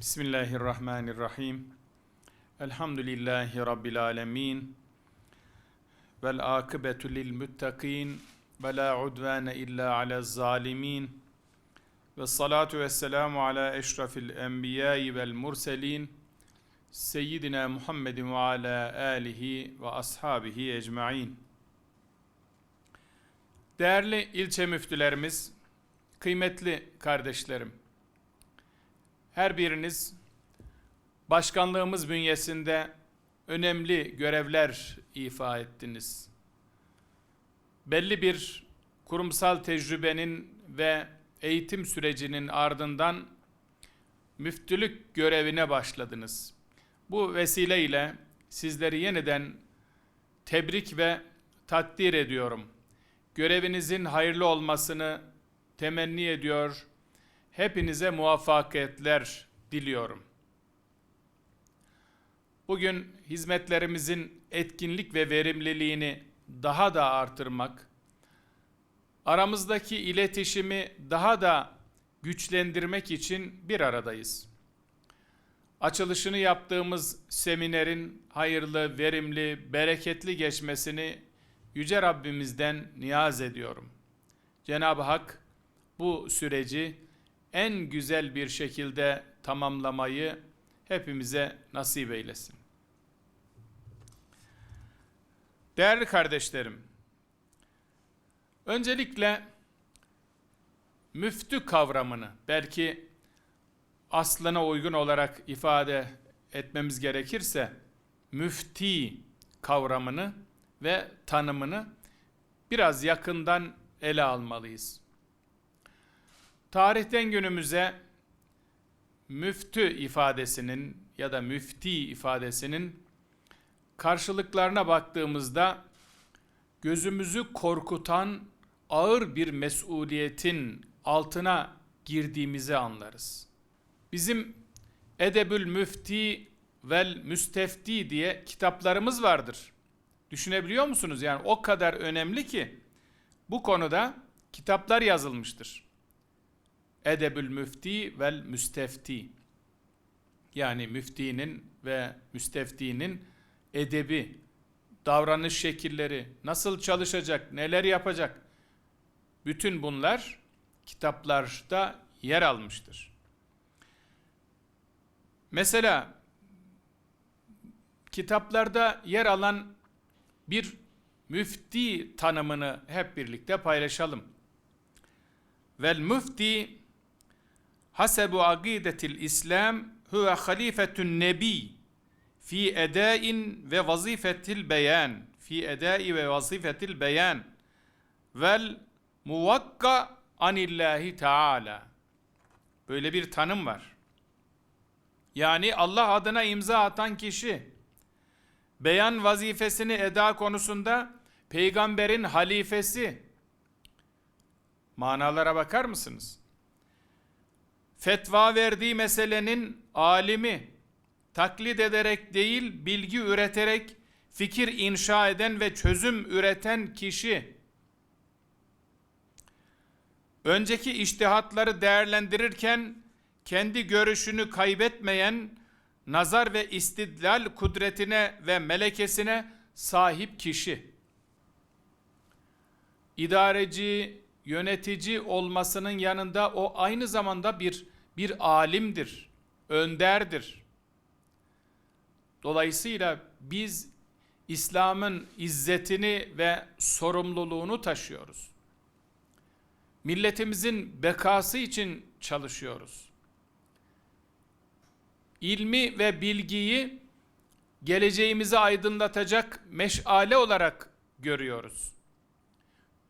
Bismillahirrahmanirrahim. Elhamdülillahi Rabbil alemin. Vel akıbetu lil muttakin. Ve la udvane illa ala zalimin. Ve salatu ve selamu ala eşrafil enbiyayı vel murselin. Seyyidina Muhammedin ve ala alihi ve ashabihi ecmain. Değerli ilçe müftülerimiz, kıymetli kardeşlerim, her biriniz başkanlığımız bünyesinde önemli görevler ifa ettiniz. Belli bir kurumsal tecrübenin ve eğitim sürecinin ardından müftülük görevine başladınız. Bu vesileyle sizleri yeniden tebrik ve takdir ediyorum. Görevinizin hayırlı olmasını temenni ediyor. Hepinize muvaffakiyetler diliyorum. Bugün hizmetlerimizin etkinlik ve verimliliğini daha da artırmak, aramızdaki iletişimi daha da güçlendirmek için bir aradayız. Açılışını yaptığımız seminerin hayırlı, verimli, bereketli geçmesini Yüce Rabbimizden niyaz ediyorum. Cenab-ı Hak bu süreci en güzel bir şekilde tamamlamayı hepimize nasip eylesin. Değerli kardeşlerim, öncelikle müftü kavramını belki aslına uygun olarak ifade etmemiz gerekirse müfti kavramını ve tanımını biraz yakından ele almalıyız. Tarihten günümüze müftü ifadesinin ya da müfti ifadesinin karşılıklarına baktığımızda gözümüzü korkutan ağır bir mesuliyetin altına girdiğimizi anlarız. Bizim Edebül Müfti vel Müstefti diye kitaplarımız vardır. Düşünebiliyor musunuz? Yani o kadar önemli ki bu konuda kitaplar yazılmıştır. Edebül Müfti vel Müstefti. Yani müftinin ve müsteftinin edebi, davranış şekilleri, nasıl çalışacak, neler yapacak. Bütün bunlar kitaplarda yer almıştır. Mesela kitaplarda yer alan bir müfti tanımını hep birlikte paylaşalım. Vel müfti hasebu agidetil İslam huve halifetun nebi fi edain ve vazifetil beyan fi edai ve vazifetil beyan vel muvakka anillahi teala böyle bir tanım var. Yani Allah adına imza atan kişi beyan vazifesini eda konusunda peygamberin halifesi manalara bakar mısınız? Fetva verdiği meselenin alimi taklit ederek değil bilgi üreterek fikir inşa eden ve çözüm üreten kişi önceki iştihatları değerlendirirken kendi görüşünü kaybetmeyen nazar ve istidlal kudretine ve melekesine sahip kişi. İdareci, yönetici olmasının yanında o aynı zamanda bir bir alimdir, önderdir. Dolayısıyla biz İslam'ın izzetini ve sorumluluğunu taşıyoruz. Milletimizin bekası için çalışıyoruz ilmi ve bilgiyi geleceğimizi aydınlatacak meşale olarak görüyoruz.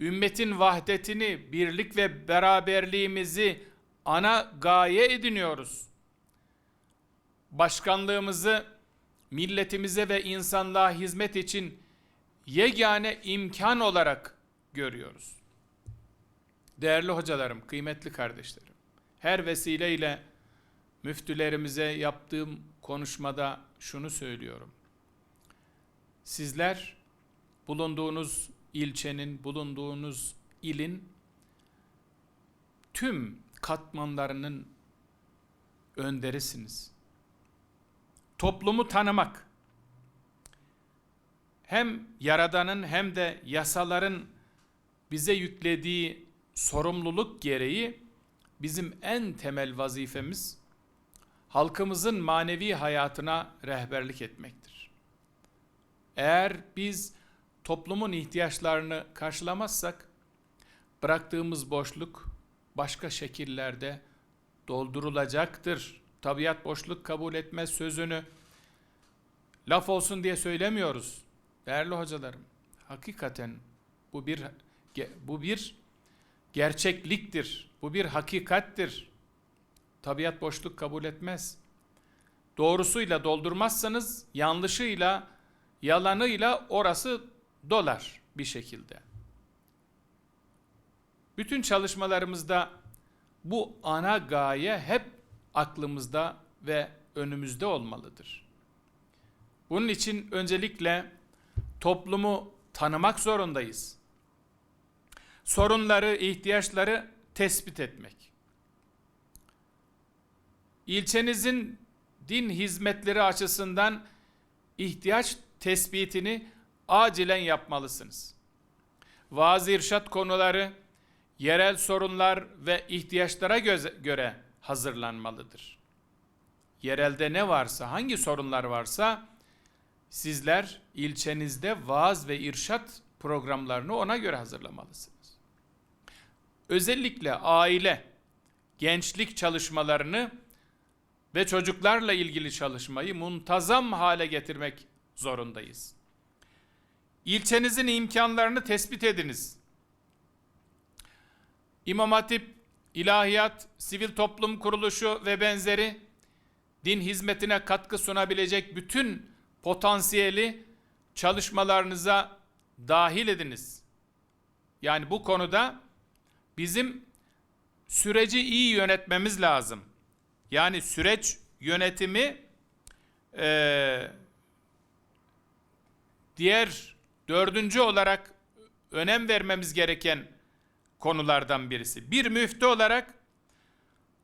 Ümmetin vahdetini, birlik ve beraberliğimizi ana gaye ediniyoruz. Başkanlığımızı milletimize ve insanlığa hizmet için yegane imkan olarak görüyoruz. Değerli hocalarım, kıymetli kardeşlerim, her vesileyle müftülerimize yaptığım konuşmada şunu söylüyorum. Sizler bulunduğunuz ilçenin, bulunduğunuz ilin tüm katmanlarının önderisiniz. Toplumu tanımak hem yaradanın hem de yasaların bize yüklediği sorumluluk gereği bizim en temel vazifemiz halkımızın manevi hayatına rehberlik etmektir. Eğer biz toplumun ihtiyaçlarını karşılamazsak bıraktığımız boşluk başka şekillerde doldurulacaktır. Tabiat boşluk kabul etmez sözünü laf olsun diye söylemiyoruz. Değerli hocalarım, hakikaten bu bir bu bir gerçekliktir. Bu bir hakikattir. Tabiat boşluk kabul etmez. Doğrusuyla doldurmazsanız yanlışıyla, yalanıyla orası dolar bir şekilde. Bütün çalışmalarımızda bu ana gaye hep aklımızda ve önümüzde olmalıdır. Bunun için öncelikle toplumu tanımak zorundayız. Sorunları, ihtiyaçları tespit etmek. İlçenizin din hizmetleri açısından ihtiyaç tespitini acilen yapmalısınız. Vaaz irşat konuları, yerel sorunlar ve ihtiyaçlara göre hazırlanmalıdır. Yerelde ne varsa, hangi sorunlar varsa sizler ilçenizde vaaz ve irşat programlarını ona göre hazırlamalısınız. Özellikle aile, gençlik çalışmalarını ve çocuklarla ilgili çalışmayı muntazam hale getirmek zorundayız. İlçenizin imkanlarını tespit ediniz. İmam Hatip, ilahiyat, sivil toplum kuruluşu ve benzeri din hizmetine katkı sunabilecek bütün potansiyeli çalışmalarınıza dahil ediniz. Yani bu konuda bizim süreci iyi yönetmemiz lazım. Yani süreç yönetimi e, diğer dördüncü olarak önem vermemiz gereken konulardan birisi. Bir müftü olarak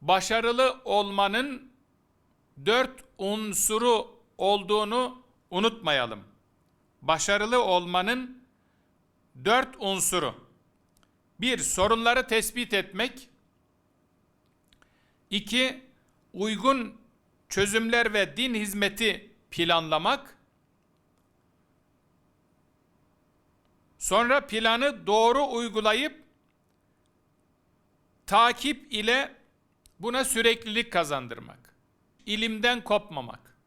başarılı olmanın dört unsuru olduğunu unutmayalım. Başarılı olmanın dört unsuru. Bir, sorunları tespit etmek. İki, uygun çözümler ve din hizmeti planlamak. Sonra planı doğru uygulayıp takip ile buna süreklilik kazandırmak. İlimden kopmamak.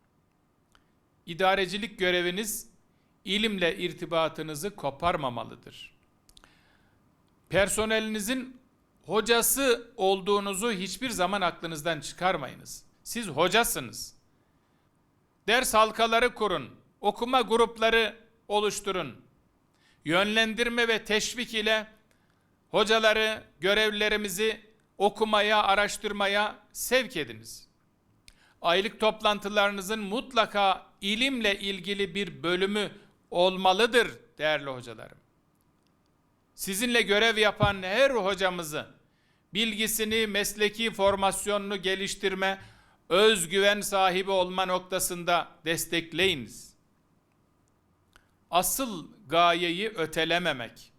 İdarecilik göreviniz ilimle irtibatınızı koparmamalıdır. Personelinizin hocası olduğunuzu hiçbir zaman aklınızdan çıkarmayınız. Siz hocasınız. Ders halkaları kurun, okuma grupları oluşturun. Yönlendirme ve teşvik ile hocaları, görevlilerimizi okumaya, araştırmaya sevk ediniz. Aylık toplantılarınızın mutlaka ilimle ilgili bir bölümü olmalıdır değerli hocalarım. Sizinle görev yapan her hocamızı bilgisini, mesleki formasyonunu geliştirme, özgüven sahibi olma noktasında destekleyiniz. Asıl gayeyi ötelememek.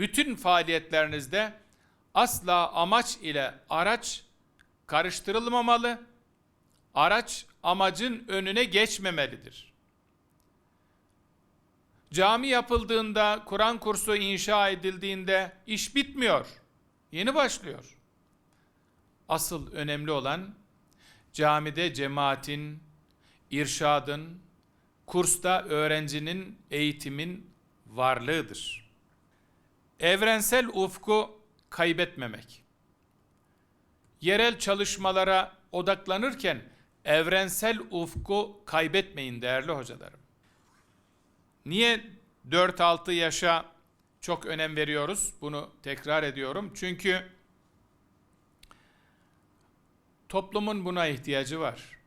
Bütün faaliyetlerinizde asla amaç ile araç karıştırılmamalı. Araç amacın önüne geçmemelidir. Cami yapıldığında, Kur'an kursu inşa edildiğinde iş bitmiyor. Yeni başlıyor. Asıl önemli olan camide cemaatin, irşadın, kursta öğrencinin, eğitimin varlığıdır. Evrensel ufku kaybetmemek. Yerel çalışmalara odaklanırken evrensel ufku kaybetmeyin değerli hocalarım. Niye 4-6 yaşa çok önem veriyoruz? Bunu tekrar ediyorum. Çünkü toplumun buna ihtiyacı var.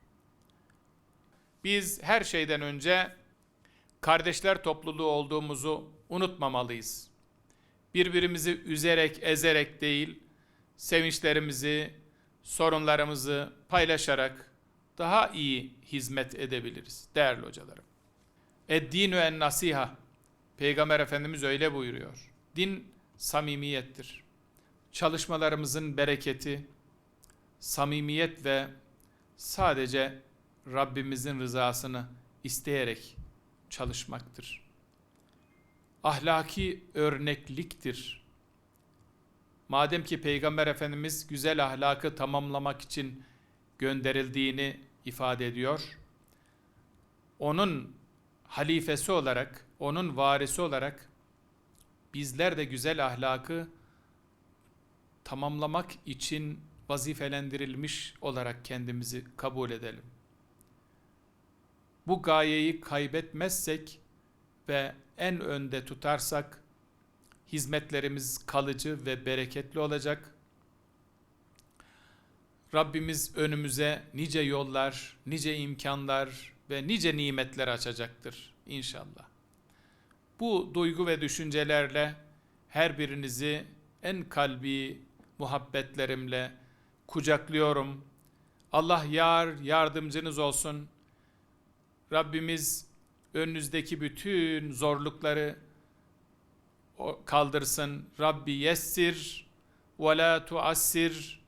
Biz her şeyden önce kardeşler topluluğu olduğumuzu unutmamalıyız. Birbirimizi üzerek, ezerek değil, sevinçlerimizi, sorunlarımızı paylaşarak daha iyi hizmet edebiliriz değerli hocalarım. Eddinü en nasiha. Peygamber Efendimiz öyle buyuruyor. Din samimiyettir. Çalışmalarımızın bereketi samimiyet ve sadece Rabbimizin rızasını isteyerek çalışmaktır. Ahlaki örnekliktir. Madem ki Peygamber Efendimiz güzel ahlakı tamamlamak için gönderildiğini ifade ediyor. Onun halifesi olarak, onun varisi olarak bizler de güzel ahlakı tamamlamak için vazifelendirilmiş olarak kendimizi kabul edelim. Bu gayeyi kaybetmezsek ve en önde tutarsak hizmetlerimiz kalıcı ve bereketli olacak. Rabbimiz önümüze nice yollar, nice imkanlar ve nice nimetler açacaktır inşallah. Bu duygu ve düşüncelerle her birinizi en kalbi muhabbetlerimle kucaklıyorum. Allah yar yardımcınız olsun. Rabbimiz önünüzdeki bütün zorlukları kaldırsın. Rabbi yessir ve la tuassir.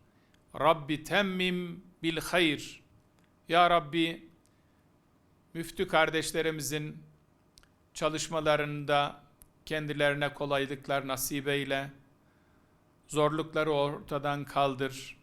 Rabbi temmim bil hayr. Ya Rabbi müftü kardeşlerimizin çalışmalarında kendilerine kolaylıklar nasip eyle. Zorlukları ortadan kaldır.